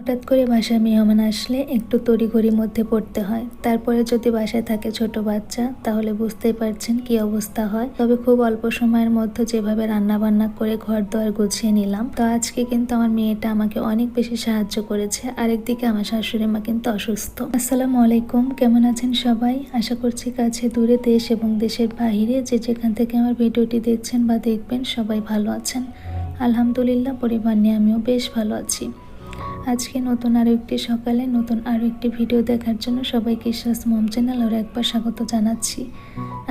হঠাৎ করে বাসায় মেহমান আসলে একটু তড়িঘড়ির মধ্যে পড়তে হয়। তারপরে যদি বাসায় থাকে ছোট বাচ্চা, তাহলে বুঝতেই পারছেন কি অবস্থা হয়। তবে খুব অল্প সময়ের মধ্যে যেভাবে রান্না বান্না করে ঘর দোয়ার গুছিয়ে নিলাম, তো আজকে কিন্তু আমার মেয়েটা আমাকে অনেক বেশি সাহায্য করেছে। আরেকদিকে আমার শাশুড়ি মা কিন্তু অসুস্থ। আসসালামু আলাইকুম, কেমন আছেন সবাই? আশা করছি কাছে দূরে দেশ এবং দেশের বাহিরে যে যেখান থেকে আমার ভিডিওটি দেখছেন বা দেখবেন সবাই ভালো আছেন। আলহামদুলিল্লাহ, পরিবার নিয়ে আমিও বেশ ভালো আছি। আজকে নতুন আরও একটি সকালে নতুন আরও একটি ভিডিও দেখার জন্য সবাইকে ইশাস মম চ্যানেল আরও একবার স্বাগত জানাচ্ছি।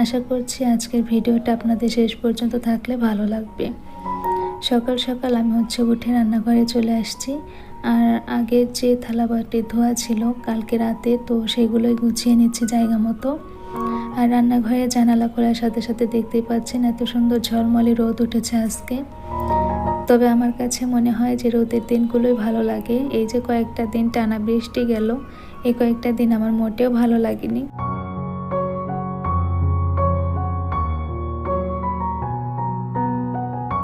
আশা করছি আজকের ভিডিওটা আপনাদের শেষ পর্যন্ত থাকলে ভালো লাগবে। সকাল সকাল আমি হচ্ছে উঠে রান্নাঘরে চলে আসছি। আর আগের যে থালাবাটি ধোয়া ছিল কালকে রাতে, তো সেগুলোই গুছিয়ে নিচ্ছি জায়গা মতো। আর রান্নাঘরে জানালা খোলার সাথে সাথে দেখতেই পাচ্ছেন এত সুন্দর ঝলমলে রোদ উঠেছে আজকে। তবে আমার কাছে মনে হয় যে রোদের দিনগুলোই ভালো লাগে। এই যে কয়েকটা দিন টানা বৃষ্টি গেল, এই কয়েকটা দিন আমার মোটেও ভালো লাগেনি।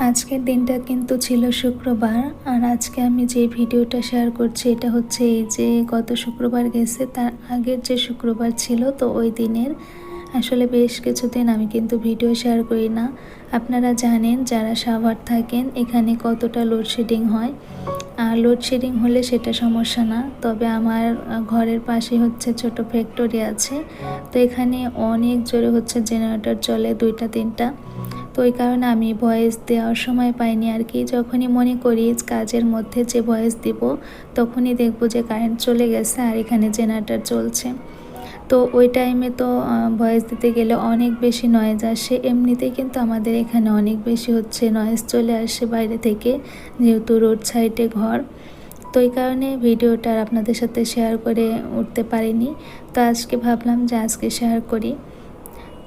আজকের দিনটা কিন্তু ছিল শুক্রবার, আর আজকে আমি যে ভিডিওটা শেয়ার করছি এটা হচ্ছে এই যে গত শুক্রবার গেছে, তার আগের যে শুক্রবার ছিল তো ওই দিনের। আসলে বেশ কিছুদিন আমি কিন্তু ভিডিও শেয়ার করি না। আপনারা জানেন যারা সাভার থাকেন, এখানে কতটা লোডশেডিং হয়। আর লোডশেডিং হলে সেটা সমস্যা না। তবে আমার ঘরের পাশে হচ্ছে ছোট ফ্যাক্টরি আছে। তো এখানে অনেক জোরে হচ্ছে জেনারেটর চলে দুইটা, তিনটা। তো ওই কারণে আমি ভয়েস দেওয়ার সময় পাইনি আর কি। যখনই মনে করি কাজের মধ্যে যে ভয়েস দিব, তখনই দেখব যে কারেন্ট চলে গেছে আর এখানে জেনারেটর চলছে। তো ওই টাইমে তো ভয়েস দিতে গেলে অনেক বেশি নয়েজ আসে। এমনিতেই কিন্তু আমাদের এখানে অনেক বেশি হচ্ছে নয়েজ চলে আসে বাইরে থেকে, যেহেতু রোড সাইডে ঘর। তো এই কারণে ভিডিওটা আপনাদের সাথে শেয়ার করে উঠতে পারিনি। তো আজকে ভাবলাম যে আজকে শেয়ার করি।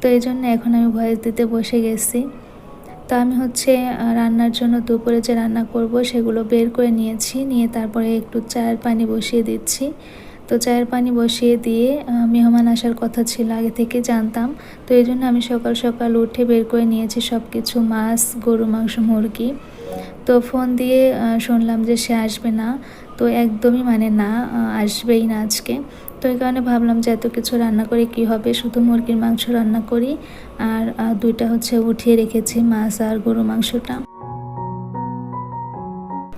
তো এই জন্য এখন আমি ভয়েস দিতে বসে গেছি। তো আমি হচ্ছে রান্নার জন্য দুপুরে যে রান্না করব সেগুলো বের করে নিয়েছি। নিয়ে তারপরে একটু চায়ের পানি বসিয়ে দিচ্ছি। তো চায়ের পানি বসিয়ে দিয়ে মেহমান আসার কথা ছিল, আগে থেকে জানতাম। তো এই জন্য আমি সকাল সকাল উঠে বের করে নিয়েছি সব কিছু মাছ, গরু, মাংস, মুরগি। তো ফোন দিয়ে শুনলাম যে সে আসবে না। তো একদমই মানে না আসবেই না আজকে। তো এই কারণে ভাবলাম যে এত কিছু রান্না করে কি হবে? শুধু মুরগির মাংস রান্না করি, আর দুইটা হচ্ছে উঠিয়ে রেখেছি, মাছ আর গরু মাংসটা।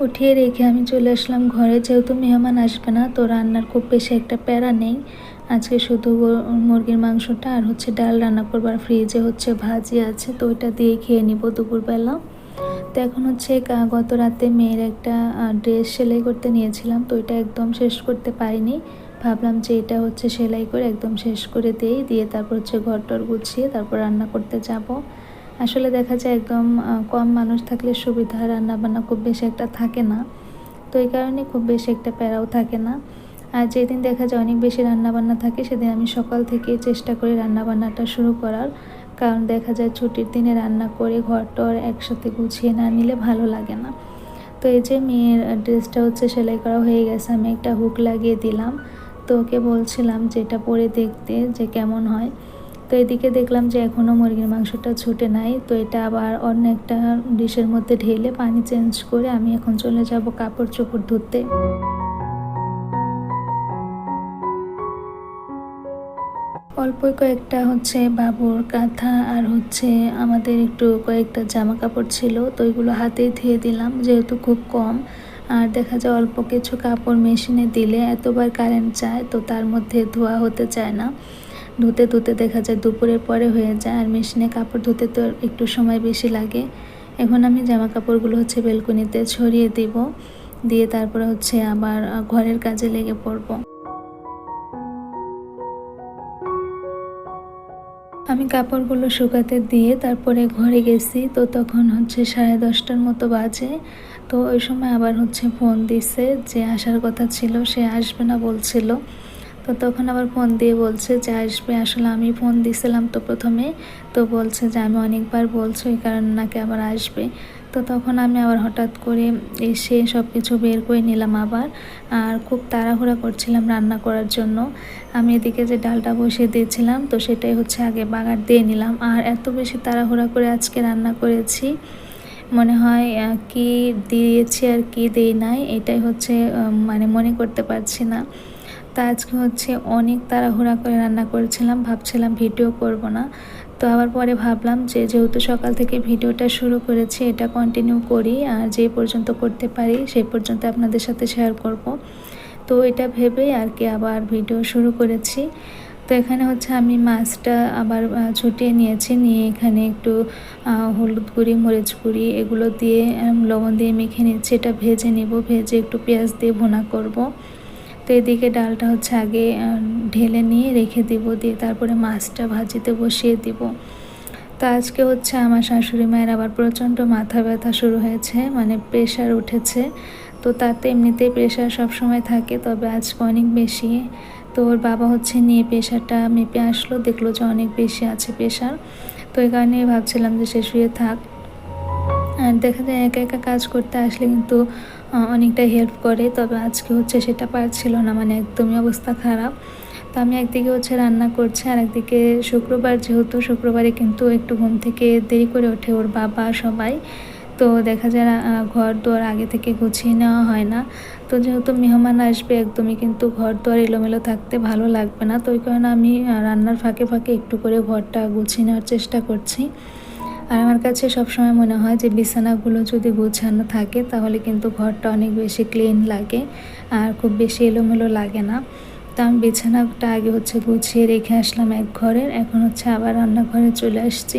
উঠিয়ে রেখে আমি চলে আসলাম ঘরে। যেহেতু মেহমান আসবে না, তো রান্নার খুব বেশি একটা প্যারা নেই। আজকে শুধু মুরগির মাংসটা আর হচ্ছে ডাল রান্না করবার ফ্রিজে হচ্ছে ভাজি আছে, তো ওইটা দিয়ে খেয়ে নিব দুপুরবেলা। তো এখন হচ্ছে গত রাতে মেয়ের একটা ড্রেস সেলাই করতে নিয়েছিলাম, তো ওইটা একদম শেষ করতে পারিনি। ভাবলাম যে এটা হচ্ছে সেলাই করে একদম শেষ করে দিই দিয়ে তারপর হচ্ছে ঘর টর গুছিয়ে তারপর রান্না করতে যাব। আসলে দেখা যায় একদম কম মানুষ থাকলে সুবিধা রান্না বান্না খুব বেশি একটা থাকে না। তো এই কারণে খুব বেশি একটা প্যারাও থাকে না। আর যেদিন দেখা যায় অনেক বেশি রান্নাবান্না থাকে, সেদিন আমি সকাল থেকে চেষ্টা করি রান্নাবান্নাটা শুরু করার। কারণ দেখা যায় ছুটির দিনে রান্না করে ঘর টর একসাথে গুছিয়ে না নিলে ভালো লাগে না। তো এই যে মেয়ের ড্রেসটা হচ্ছে সেলাই করা হয়ে গেছে, আমি একটা হুক লাগিয়ে দিলাম। তো ওকে বলছিলাম যে এটা পরে দেখতে যে কেমন হয়। তো এদিকে দেখলাম যে এখনও মুরগির মাংসটা ছুটে নাই, তো এটা আবার অন্য একটা ডিশের মধ্যে ঢেলে পানি চেঞ্জ করে আমি এখন চলে যাব কাপড় চোপড় ধুতে। অল্পই কয়েকটা হচ্ছে বাবুর কাঁথা আর হচ্ছে আমাদের একটু কয়েকটা জামা কাপড় ছিল, তো ওইগুলো হাতেই ধুয়ে দিলাম যেহেতু খুব কম। আর দেখা যায় অল্প কিছু কাপড় মেশিনে দিলে এতবার কারেন্ট যায়, তো তার মধ্যে ধোয়া হতে চায় না। ধুতে ধুতে দেখা যায় দুপুরের পরে হয়ে যায় আর মেশিনে কাপড় ধুতে তো একটু সময় বেশি লাগে। এখন আমি জামা কাপড়গুলো হচ্ছে বেলকনিতে ছড়িয়ে দিব। দিয়ে তারপরে হচ্ছে আবার ঘরের কাজে লেগে পড়ব। আমি কাপড়গুলো শুকাতে দিয়ে তারপরে ঘরে গেছি। তো তখন হচ্ছে সাড়ে দশটার মতো বাজে। তো ওই সময় আবার হচ্ছে ফোন দিছে যে, আসার কথা ছিল, সে আসবে না বলছিল। তো তখন আবার ফোন দিয়ে বলছে যে, আসবে, আসলে আমি ফোন দিছিলাম তো প্রথমে। তো বলছে যে, আমি অনেকবার বলছি এই কারণে নাকি আবার আসবে। তো তখন আমি আবার হঠাৎ করে এসে সব কিছু বের করে নিলাম আবার। আর খুব তাড়াহুড়া করছিলাম রান্না করার জন্য। আমি এদিকে যে ডালটা বসিয়ে দিয়েছিলাম, তো সেটাই হচ্ছে আগে বাগার দিয়ে নিলাম। আর এত বেশি তাড়াহুড়া করে আজকে রান্না করেছি, মনে হয় কি দিয়েছি আর কি দিই নাই, এটাই হচ্ছে মানে মনে করতে পারছি না। তা আজকে হচ্ছে অনেক তাড়াহুড়া করে রান্না করেছিলাম, ভাবছিলাম ভিডিও করব না। তো আবার পরে ভাবলাম যে যেহেতু সকাল থেকে ভিডিওটা শুরু করেছি, এটা কন্টিনিউ করি আর যে পর্যন্ত করতে পারি সেই পর্যন্ত আপনাদের সাথে শেয়ার করব। তো এটা ভেবেই আর কি আবার ভিডিও শুরু করেছি। তো এখানে হচ্ছে আমি মাছটা আবার ছুটিয়ে নিয়েছি, নিয়ে এখানে একটু হলুদ গুঁড়ি, মরিচ গুঁড়ি এগুলো দিয়ে লবণ দিয়ে মেখে নিচ্ছি এটা ভেজে নিব, ভেজে একটু পেঁয়াজ দিয়ে ভুনা করব। তো এদিকে ডালটা হচ্ছে আগে ঢেলে নিয়ে রেখে দিব, দিয়ে তারপরে মাছটা ভাজিতে বসিয়ে দিব। তো আজকে হচ্ছে আমার শাশুড়ি মায়ের আবার প্রচণ্ড মাথা ব্যথা শুরু হয়েছে মানে প্রেশার উঠেছে। তো তাতে এমনিতেই প্রেশার সবসময় থাকে, তবে আজকে অনেক বেশি। তো ওর বাবা হচ্ছে নিয়ে প্রেশারটা মেপে আসলো, দেখল যে অনেক বেশি আছে প্রেশার তো এই কারণে ভাবছিলাম যে সে শুয়ে থাক। আর দেখা যায় একা একা কাজ করতে আসলে কিন্তু অনেকটা হেল্প করে। তবে আজকে হচ্ছে সেটা পারছিল না মানে একদমই অবস্থা খারাপ। তো আমি একদিকে হচ্ছে রান্না করছি আর একদিকে শুক্রবার যেহেতু, শুক্রবারে কিন্তু একটু ঘুম থেকে দেরি করে ওঠে ওর বাবা সবাই। তো দেখা যায় ঘর দোয়ার আগে থেকে গুছিয়ে নেওয়া হয় না। তো যেহেতু মেহমান আসবে, একদমই কিন্তু ঘর দোয়ার এলোমেলো থাকতে ভালো লাগবে না। তো ওই কারণে আমি রান্নার ফাঁকে ফাঁকে একটু করে ঘরটা গুছিয়ে নেওয়ার চেষ্টা করছি। আর আমার কাছে সবসময় মনে হয় যে বিছানাগুলো যদি গোছানো থাকে, তাহলে কিন্তু ঘরটা অনেক বেশি ক্লিন লাগে আর খুব বেশি এলোমেলো লাগে না। তো আমি বিছানাটা আগে হচ্ছে গুছিয়ে রেখে আসলাম এক ঘরের এখন হচ্ছে আবার রান্নাঘরে চলে আসছি।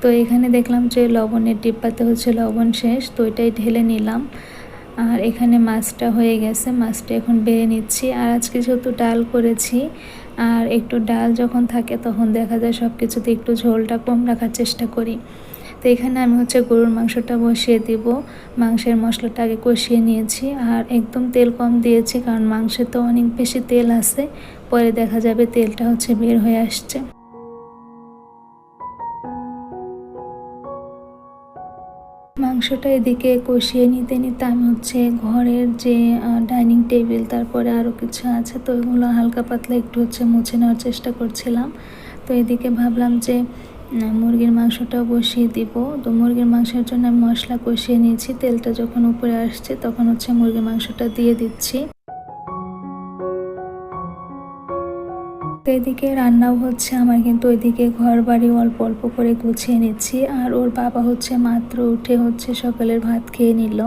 তো এখানে দেখলাম যে লবণের ডিব্বাতে হচ্ছে লবণ শেষ, তো এটাই ঢেলে নিলাম। আর এখানে মাছটা হয়ে গেছে, মাছটা এখন বেড়ে নিচ্ছি। আর আজকে যেহেতু ডাল করেছি আর একটু ডাল যখন থাকে তখন দেখা যায় সব কিছুতে একটু ঝোলটা কম রাখার চেষ্টা করি। তো এখানে আমি হচ্ছে গরুর মাংসটা বসিয়ে দিব। মাংসের মশলাটা আগে কষিয়ে নিয়েছি আর একদম তেল কম দিয়েছি কারণ মাংসে তো অনেক বেশি তেল আছে। পরে দেখা যাবে তেলটা হচ্ছে বের হয়ে আসছে। মাংসটা এদিকে কষিয়ে নিতে নিতে আমি হচ্ছে ঘরের যে ডাইনিং টেবিল, তারপরে আরও কিছু আছে, তো ওইগুলো হালকা পাতলা একটু হচ্ছে মুছে নেওয়ার চেষ্টা করছিলাম। তো এদিকে ভাবলাম যে মুরগির মাংসটাও বসিয়ে দিব। তো মুরগির মাংসের জন্য আমি মশলা কষিয়ে নিয়েছি, তেলটা যখন উপরে আসছে তখন হচ্ছে মুরগির মাংসটা দিয়ে দিচ্ছি। তো এদিকে রান্নাও হচ্ছে, আমার কিন্তু ওইদিকে ঘর বাড়ি অল্প অল্প করে গুছিয়ে নিচ্ছি। আর ওর বাবা হচ্ছে মাত্র উঠে হচ্ছে সকালের ভাত খেয়ে নিল।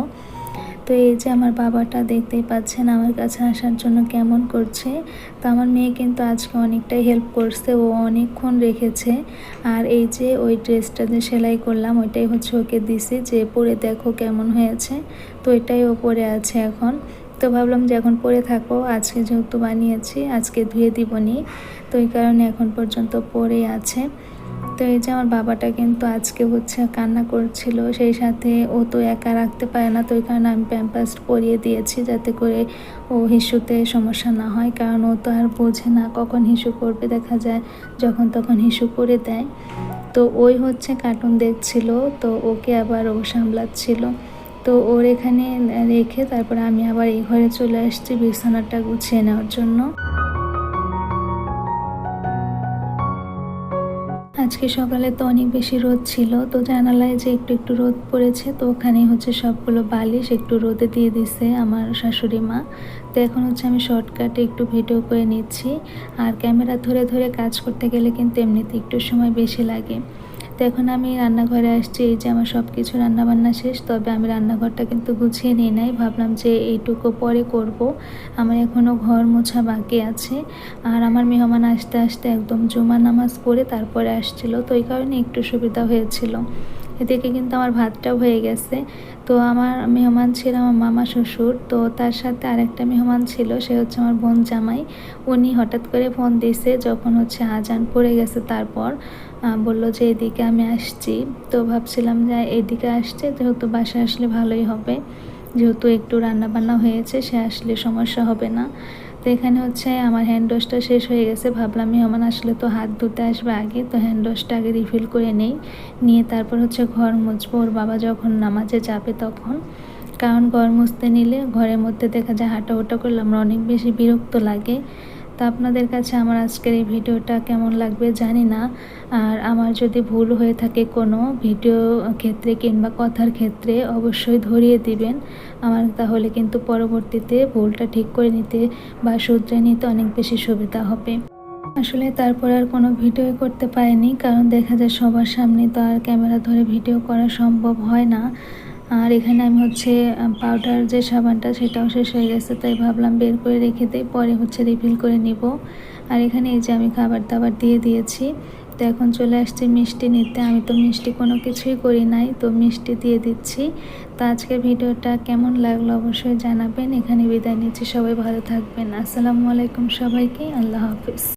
তো এই যে আমার বাবাটা দেখতেই পাচ্ছেন আমার কাছে আসার জন্য কেমন করছে। তো আমার মেয়ে কিন্তু আজকে অনেকটাই হেল্প করছে, ও অনেকক্ষণ রেখেছে। আর এই যে ওই ড্রেসটা যে সেলাই করলাম, ওইটাই হচ্ছে ওকে দিছি যে, পরে দেখো কেমন হয়েছে। তো এটাই ও পরে আছে এখন। তো ভাবলাম যে এখন পরে থাকো আজকে যেহেতু বানিয়েছি, আজকে ধুয়ে দিবনি তো এই কারণে এখন পর্যন্ত পরেই আছে। তো এই যে আমার বাবাটা কিন্তু আজকে হচ্ছে কান্না করছিল, সেই সাথে ও তো একা রাখতে পারে না, তো ওই কারণে আমি প্যাম্পাস পরিয়ে দিয়েছি যাতে করে ও হিসুতে সমস্যা না হয়, কারণ ও তো আর বোঝে না কখন হিসু করবে দেখা যায় যখন তখন হিসু করে দেয়। তো ওই হচ্ছে কার্টুন দেখছিল, তো ওকে আবার ও সামলাচ্ছিল। তো ওর এখানে রেখে তারপর আমি আবার এই ঘরে চলে আসছি বিছানাটা গুছিয়ে নেওয়ার জন্য। আজকে সকালে তো অনেক বেশি রোদ ছিল, তো জানালায় যে একটু একটু রোদ পড়েছে, তো ওখানে হচ্ছে সবগুলো বালিশ একটু রোদে দিয়ে দিছে আমার শাশুড়ি মা। তো এখন হচ্ছে আমি শর্টকাটে একটু ভিডিও করে নিচ্ছি, আর ক্যামেরা ধরে ধরে কাজ করতে গেলে কিন্তু এমনিতে একটু সময় বেশি লাগে। তো এখন আমি রান্নাঘরে আসছি, এই যে আমার সব কিছু রান্নাবান্না শেষ, তবে আমি রান্নাঘরটা কিন্তু গুছিয়ে নিয়ে নাই। ভাবলাম যে এইটুকু পরে করব। আমার এখনও ঘর মোছা বাকি আছে। আর আমার মেহমান আসতে আসতে একদম জুমা নামাজ পড়ে তারপরে আসছিল, তো এই কারণে একটু সুবিধা হয়েছিল। এদিকে কিন্তু আমার ভাতটাও হয়ে গেছে। তো আমার মেহমান ছিল আমার মামা শ্বশুর। তো তার সাথে আরেকটা মেহমান ছিল, সে হচ্ছে আমার বোন জামাই। উনি হঠাৎ করে ফোন দিয়েছে যখন হচ্ছে আজান পড়ে গেছে তারপর বলল যে এদিকে আমি আসছি। তো ভাবছিলাম যে এদিকে আসছে, যেহেতু বাসায় আসলে ভালোই হবে। যেহেতু একটু রান্নাবান্না হয়েছে, সে আসলে সমস্যা হবে না। তো এখানে হচ্ছে আমার হ্যান্ড ওয়াশটা শেষ হয়ে গেছে। ভাবলাম, মেহমান আসলে তো হাত ধুতে আসবে আগে, তো হ্যান্ড ওয়াশটা আগে রিফিল করে নেই। নিয়ে তারপর হচ্ছে ঘর মুছবো। ওর বাবা যখন নামাজে যাবে তখন। কারণ ঘর মুছতে নিলে ঘরের মধ্যে দেখা যায় হাঁটা করলে আমরা অনেক বেশি বিরক্ত লাগে। তো আপনাদের কাছে আমার আজকের এই ভিডিওটা কেমন লাগবে জানি না। আর আমার যদি ভুল হয়ে থাকে কোনো ভিডিও ক্ষেত্রে কিংবা কথার ক্ষেত্রে অবশ্যই ধরিয়ে দিবেন। আমার তাহলে কিন্তু পরবর্তীতে ভুলটা ঠিক করে নিতে বা শুধরে নিতে অনেক বেশি সুবিধা হবে। আসলে তারপর আর কোনো ভিডিও করতে পারিনি, কারণ দেখা যায় সবার সামনে তো আর ক্যামেরা ধরে ভিডিও করা সম্ভব হয় না। আর এখানে আমি হচ্ছে পাউডার যে সাবানটা সেটাও শেষ হয়ে গেছে, তাই ভাবলাম বের করে রেখে দিই, পরে হচ্ছে রিফিল করে নিব। আর এখানে এই যে আমি খাবার দাবার দিয়ে দিয়েছি, তো এখন চলে আসছি মিষ্টি নিতে। আমি তো মিষ্টি কোনো কিছুই করি নাই, তো মিষ্টি দিয়ে দিচ্ছি। তো আজকের ভিডিওটা কেমন লাগল অবশ্যই জানাবেন। এখানে বিদায় নিচ্ছি, সবাই ভালো থাকবেন। আসসালামু আলাইকুম সবাইকে, আল্লাহ হাফিজ।